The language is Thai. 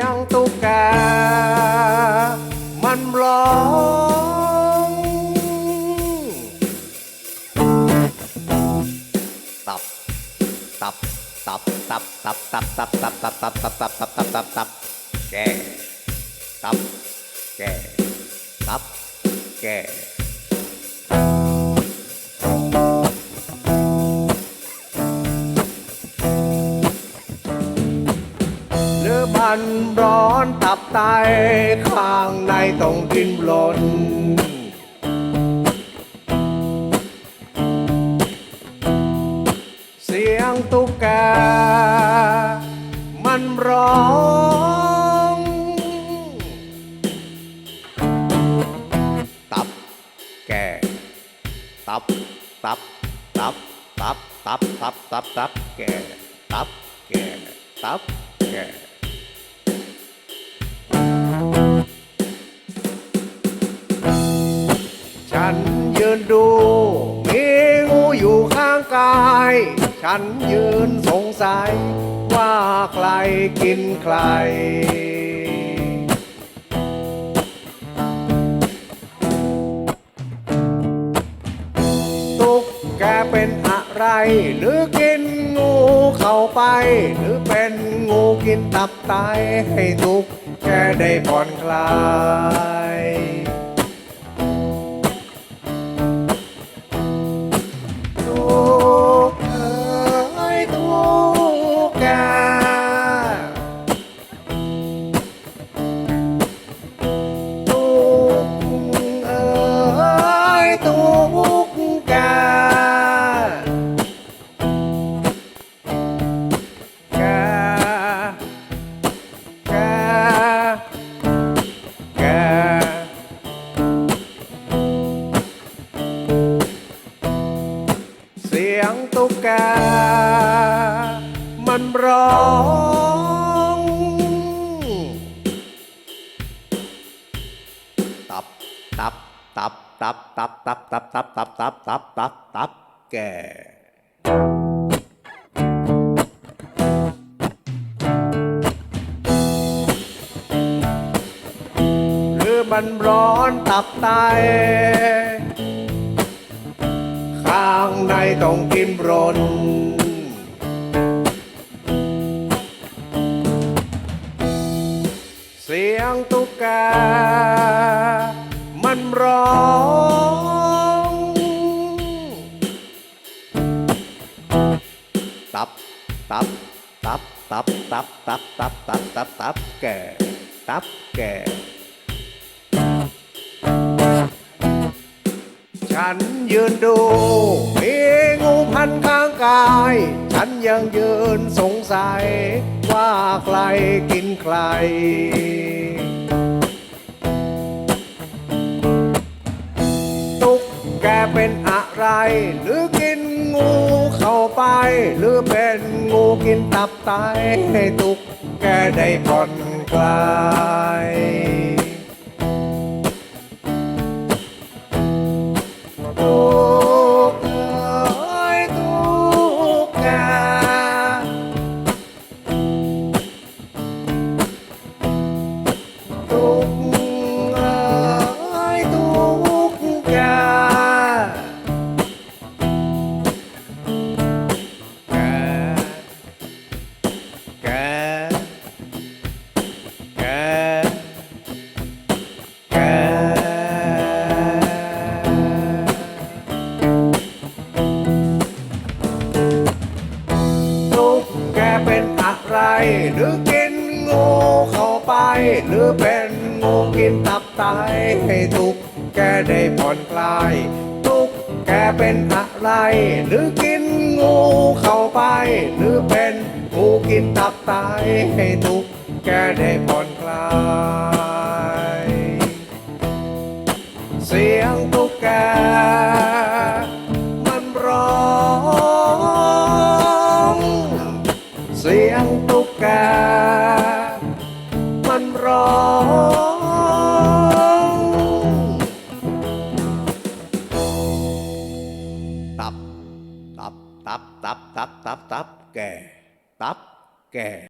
ยงตุ๊กแกมันร้องตับตับตับตับตับตับตับตับตับตับตับตับตับตับตับตับแกตับแกตับแก มันร้อนตับไตข้างในต้องดิ้นรนเสียงตุ๊กแก มันร้องตับแกตับตับตับตับตับตับตับตับแกตับแกตับแก ยืนดู มีงูอยู่ข้างกาย ฉันยืนสงสัย ว่าใครกินใคร ตุ๊กแกเป็นอะไร หรือกินงูเข้าไป หรือเป็นงูกินตับไตให้ตุ๊กแกได้ผ่อนคลาย มันร้องตับตับตับตับตับตับตับตับตับตับตับตับตับแก่หรือมันร้อนตับไตางในต้องกินรน เสียงตุ๊กแกมันร้องตับตับตับตับตับตับตับตับตับตับแก่ตับแก่ ฉันยืนดูมีงูพันข้างกาย ฉันยังยืนสงสัย ว่าใครกินใคร ตุ๊กแกเป็นอะไร หรือกินงูเข้าไป หรือเป็นงูกินตับไตให้ตุ๊กแกได้ผ่อนคลาย กเอ้ยตุ๊กแกแกแกแกแกตุ๊กแกเป็นอะไรหรือกินงูเข้าไปหรือเป็น งูกินตับไตให้ทุกแกได้ผ่อนคลาย ทุกแกเป็นอะไร หรือกินงูเข้าไป หรือเป็นงูกินตับไตให้ทุกแกได้ผ่อนคลาย táp táp kè táp kè.